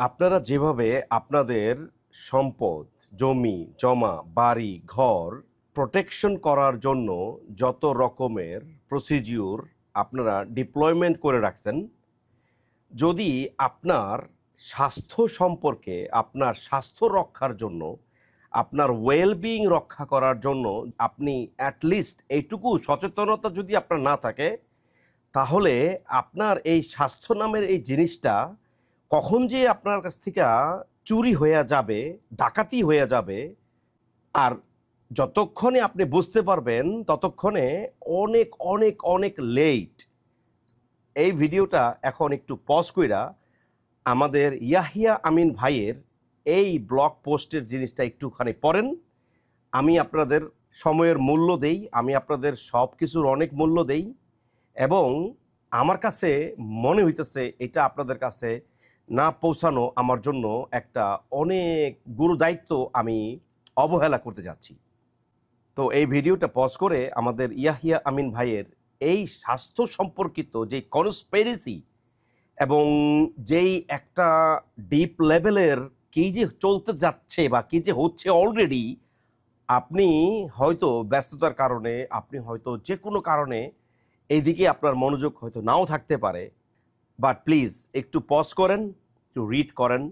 আপনারা যেভাবে আপনাদের সম্পদ, জমি, জমা, বাড়ি, ঘর প্রোটেকশন করার জন্য যত রকমের প্রসিডিউর আপনারা ডিপ্লয়মেন্ট করে রাখছেন, যদি আপনার স্বাস্থ্য সম্পর্কে, আপনার স্বাস্থ্য রক্ষার জন্য, আপনার ওয়েলবিং রক্ষা করার জন্য আপনি অ্যাটলিস্ট এইটুকু সচেতনতা যদি আপনার না থাকে, তাহলে আপনার এই স্বাস্থ্য নামের এই জিনিসটা কখন যে আপনার কাছ থেকে চুরি হয়ে যাবে, ডাকাতি হয়ে যাবে, আর যতক্ষণে আপনি বুঝতে পারবেন, ততক্ষণে অনেক অনেক অনেক লেট এই ভিডিওটা এখন একটু পজ কইরা আমাদের ইয়াহিয়া আমিন ভাইয়ের এই ব্লগ পোস্টের জিনিসটা একটুখানি পড়েন। আমি আপনাদের সময়ের মূল্য দেই, আমি আপনাদের সব কিছুর অনেক মূল্য দেই এবং আমার কাছে মনে হইতেছে, এটা আপনাদের কাছে না পৌঁছানো আমার জন্য একটা অনেক গুরু দায়িত্ব আমি অবহেলা করতে যাচ্ছি। তো এই ভিডিওটা পজ করে আমাদের ইয়াহিয়া আমিন ভাইয়ের এই স্বাস্থ্য সম্পর্কিত যে কনস্পেরেসি এবং যেই একটা ডিপ লেভেলের কি যে চলতে যাচ্ছে বা কি যে হচ্ছে অলরেডি আপনি হয়তো ব্যস্ততার কারণে, আপনি হয়তো যে কোনো কারণে এইদিকে আপনার মনোযোগ হয়তো নাও থাকতে পারে। বাট প্লিজ একটু পজ করেন একটু রিড করেন